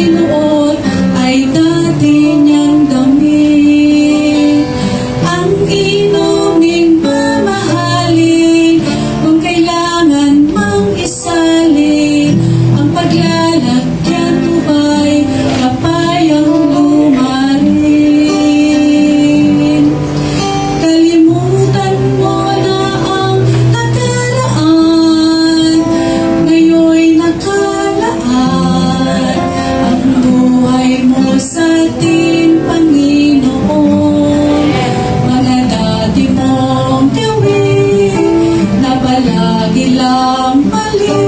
Panginoon ay tayo. nilang mali.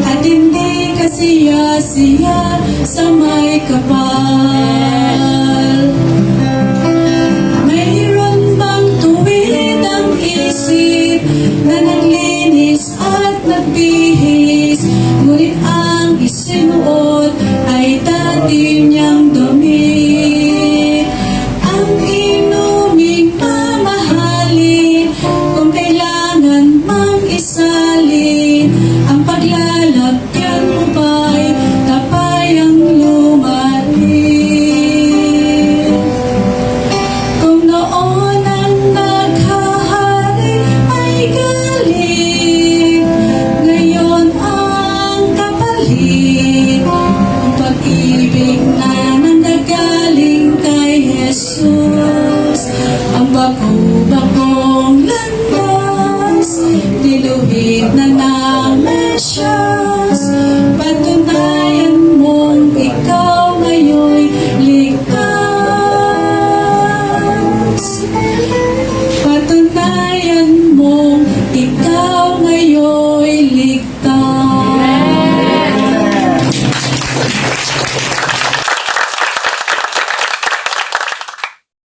At hindi kasiya-siya sa may kapal. Kahit na